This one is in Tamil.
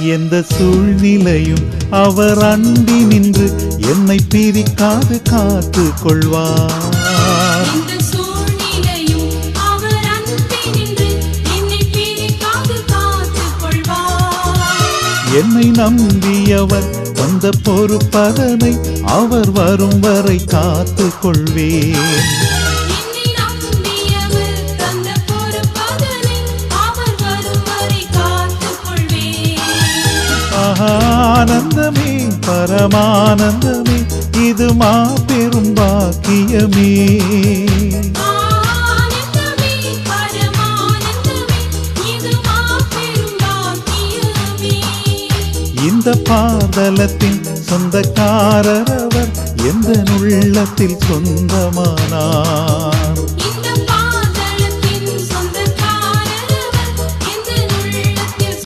எந்த சூழ்நிலையும் அவர் அண்டி நின்று என்னை பிரிக்காது காத்து கொள்வார். என்னை நம்பியவர் வந்த பொறுப்பதனை அவர் வரும் வரை காத்து கொள்வேன். ஆனந்தமே பரமானந்தமே இது இது மாபெரும் பாக்கியமே. இந்த பாதலத்தின் சொந்தக்காரர் அவர் எந்த உள்ளத்தில் சொந்தமானார்?